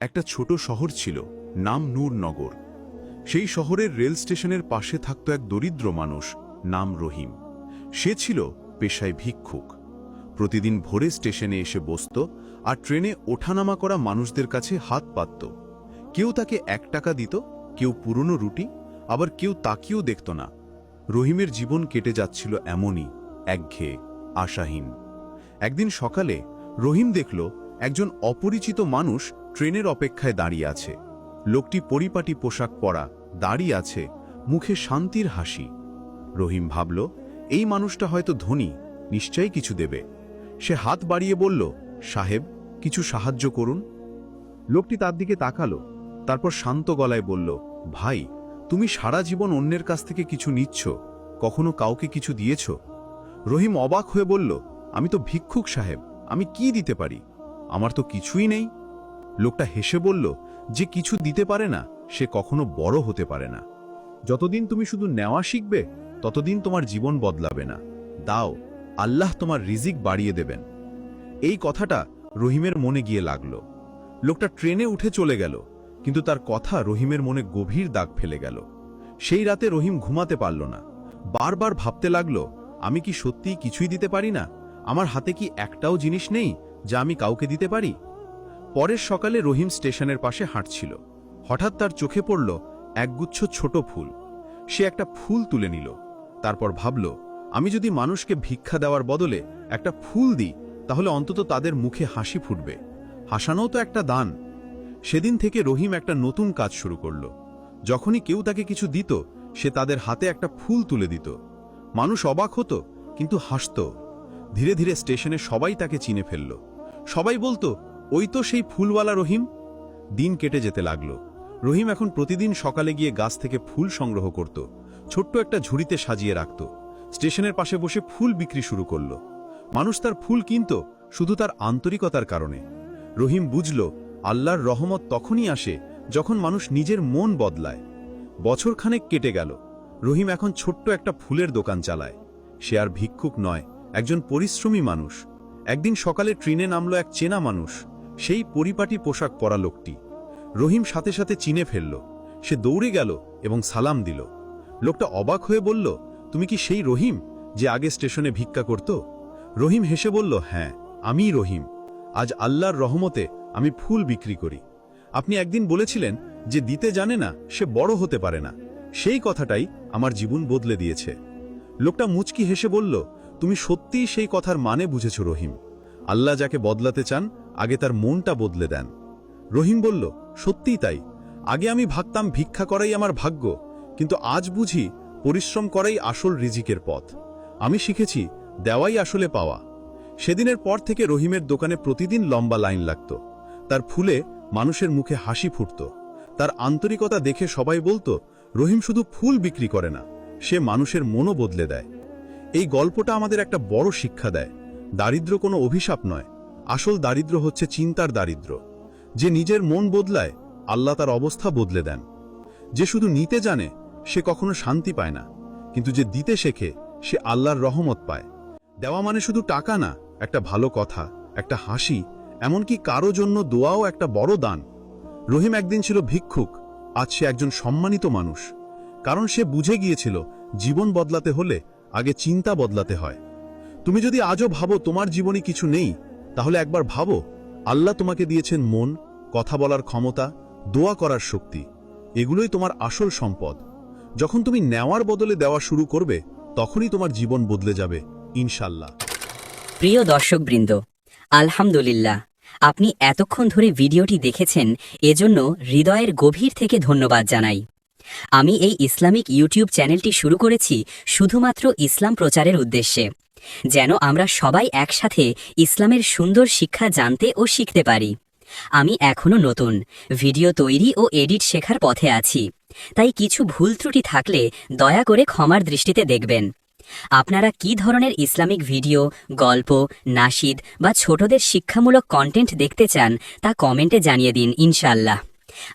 একটা ছোট শহর ছিল, নাম নূরনগর সেই শহরের রেল স্টেশনের পাশে থাকত এক দরিদ্র মানুষ, নাম রহিম। সে ছিল পেশায় ভিক্ষুক। প্রতিদিন ভোরে স্টেশনে এসে বসত আর ট্রেনে ওঠানামা করা মানুষদের কাছে হাত পাতত। কেউ তাকে এক টাকা দিত, কেউ পুরনো রুটি, আবার কেউ তাকিয়েও দেখত না। রহিমের জীবন কেটে যাচ্ছিল এমনই, একঘেয়ে, আশাহীন। একদিন সকালে রহিম দেখল একজন অপরিচিত মানুষ ট্রেনের অপেক্ষায় দাঁড়িয়ে আছে। লোকটি পরিপাটি পোশাক পরা, দাঁড়িয়ে আছে, মুখে শান্তির হাসি। রহিম ভাবল, এই মানুষটা হয়তো ধনী, নিশ্চয়ই কিছু দেবে। সে হাত বাড়িয়ে বলল, সাহেব, কিছু সাহায্য করুন। লোকটি তার দিকে তাকালো, তারপর শান্ত গলায় বলল, ভাই, তুমি সারা জীবন অন্যের কাছ থেকে কিছু নিচ্ছ, কখনো কাউকে কিছু দিয়েছ? রহিম অবাক হয়ে বলল, আমি তো ভিক্ষুক সাহেব, আমি কি দিতে পারি? আমার তো কিছুই নেই। লোকটা হেসে বলল, যে কিছু দিতে পারে না, সে কখনো বড় হতে পারে না। যতদিন তুমি শুধু নেওয়া শিখবে, ততদিন তোমার জীবন বদলাবে না। দাও, আল্লাহ তোমার রিজিক বাড়িয়ে দেবেন। এই কথাটা রহিমের মনে গিয়ে লাগল। লোকটা ট্রেনে উঠে চলে গেল, কিন্তু তার কথা রহিমের মনে গভীর দাগ ফেলে গেল। সেই রাতে রহিম ঘুমাতে পারল না। বারবার ভাবতে লাগল, আমি কি সত্যিই কিছুই দিতে পারি না? আমার হাতে কি একটাও জিনিস নেই? যা আমি কাউকে দিতে পারি? পরের সকালে রহিম স্টেশনের পাশে হাঁটছিল। হঠাৎ তার চোখে পড়ল একগুচ্ছ ছোট ফুল। সে একটা ফুল তুলে নিল। তারপর ভাবল, আমি যদি মানুষকে ভিক্ষা দেওয়ার বদলে একটা ফুল দিই, তাহলে অন্তত তাদের মুখে হাসি ফুটবে। হাসানোও তো একটা দান। সেদিন থেকে রহিম একটা নতুন কাজ শুরু করল। যখনই কেউ তাকে কিছু দিত, সে তাদের হাতে একটা ফুল তুলে দিত। মানুষ অবাক হতো, কিন্তু হাসত। ধীরে ধীরে স্টেশনে সবাই তাকে চিনে ফেলল। সবাই বলতো, ওই তো সেই ফুলওয়ালা রহিম। দিন কেটে যেতে লাগল। রহিম এখন প্রতিদিন সকালে গিয়ে গাছ থেকে ফুল সংগ্রহ করত, ছোট্ট একটা ঝুড়িতে সাজিয়ে রাখত। স্টেশনের পাশে বসে ফুল বিক্রি শুরু করল। মানুষ তার ফুল কিনত শুধু তার আন্তরিকতার কারণে। রহিম বুঝল, আল্লাহর রহমত তখনই আসে যখন মানুষ নিজের মন বদলায়। বছরখানেক কেটে গেল। রহিম এখন ছোট্ট একটা ফুলের দোকান চালায়। সে আর ভিক্ষুক নয়, একজন পরিশ্রমী মানুষ। একদিন সকালে ট্রেনে নামলো এক চেনা মানুষ। সেই পরিপাটি পোশাক পরা লোকটি। রহিম সাথে সাথে চিনে ফেলল। সে দৌড়ে গেল এবং সালাম দিল। লোকটা অবাক হয়ে বলল, তুমি কি সেই রহিম যে আগে স্টেশনে ভিক্ষা করত? রহিম হেসে বলল হ্যাঁ আমিই রহিম। আজ আল্লাহর রহমতে আমি ফুল বিক্রি করি। আপনি একদিন বলেছিলেন যে দিতে জানে না, সে বড় হতে পারে না। সেই কথাটাই আমার জীবন বদলে দিয়েছে। লোকটা মুচকি হেসে বলল তুমি সত্যিই সেই কথার মানে বুঝেছ, রহিম। আল্লাহ যাকে বদলাতে চান, আগে তার মনটা বদলে দেন। রহিম বলল, সত্যিই তাই। আগে আমি ভাবতাম ভিক্ষা করাই আমার ভাগ্য, কিন্তু আজ বুঝি পরিশ্রম করাই আসল রিজিকের পথ। আমি শিখেছি, দেওয়াই আসলে পাওয়া। সেদিনের পর থেকে রহিমের দোকানে প্রতিদিন লম্বা লাইন লাগত। তার ফুলে মানুষের মুখে হাসি ফুটত। তার আন্তরিকতা দেখে সবাই বলতো, রহিম শুধু ফুল বিক্রি করে না, সে মানুষের মনও বদলে দেয়। এই গল্পটা আমাদের একটা বড় শিক্ষা দেয়। দারিদ্র কোনো অভিশাপ নয়। আসল দারিদ্র হচ্ছে চিন্তার দারিদ্র। যে নিজের মন বদলায়, আল্লাহ তার অবস্থা বদলে দেন। যে শুধু নিতে জানে, সে কখনো শান্তি পায় না। কিন্তু যে দিতে শেখে, সে আল্লাহর রহমত পায়। দেওয়া মানে শুধু টাকা না, একটা ভালো কথা, একটা হাসি, এমনকি কারও জন্য দোয়াও একটা বড় দান। রহিম একদিন ছিল ভিক্ষুক, আজ সে একজন সম্মানিত মানুষ। কারণ সে বুঝে গিয়েছিল, জীবন বদলাতে হলে আগে চিন্তা বদলাতে হয়। তুমি যদি আজও ভাবো তোমার জীবনে কিছু নেই, তাহলে একবার ভাবো, আল্লাহ তোমাকে দিয়েছেন মন, কথা বলার ক্ষমতা, দোয়া করার শক্তি। এগুলোই তোমার আসল সম্পদ। যখন তুমি নেওয়ার বদলে দেওয়া শুরু করবে, তখনই তোমার জীবন বদলে যাবে ইনশাল্লাহ প্রিয় দর্শকবৃন্দ, আলহামদুলিল্লাহ, আপনি এতক্ষণ ধরে ভিডিওটি দেখেছেন, এজন্য হৃদয়ের গভীর থেকে ধন্যবাদ জানাই। আমি এই ইসলামিক ইউটিউব চ্যানেলটি শুরু করেছি শুধুমাত্র ইসলাম প্রচারের উদ্দেশ্যে, যেন আমরা সবাই একসাথে ইসলামের সুন্দর শিক্ষা জানতে ও শিখতে পারি। আমি এখনও নতুন, ভিডিও তৈরি ও এডিট শেখার পথে আছি, তাই কিছু ভুল ত্রুটি থাকলে দয়া করে ক্ষমার দৃষ্টিতে দেখবেন। আপনারা কি ধরনের ইসলামিক ভিডিও, গল্প নাশিদ বা ছোটদের শিক্ষামূলক কন্টেন্ট দেখতে চান তা কমেন্টে জানিয়ে দিন ইনশাল্লাহ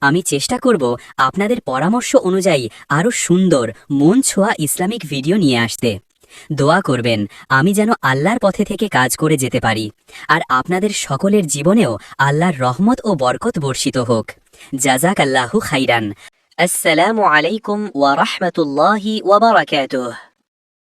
আমি চেষ্টা করব আপনাদের পরামর্শ অনুযায়ী আরও সুন্দর মন ছোঁয়া ইসলামিক ভিডিও নিয়ে আসতে। দোয়া করবেন, আমি যেন আল্লাহর পথে থেকে কাজ করে যেতে পারি। আর আপনাদের সকলের জীবনেও আল্লাহর রহমত ও বরকত বর্ষিত হোক। জাজাক আল্লাহু খাইরান। আসসালামু আলাইকুম ওয়া রাহমাতুল্লাহি ওয়া বারাকাতুহু।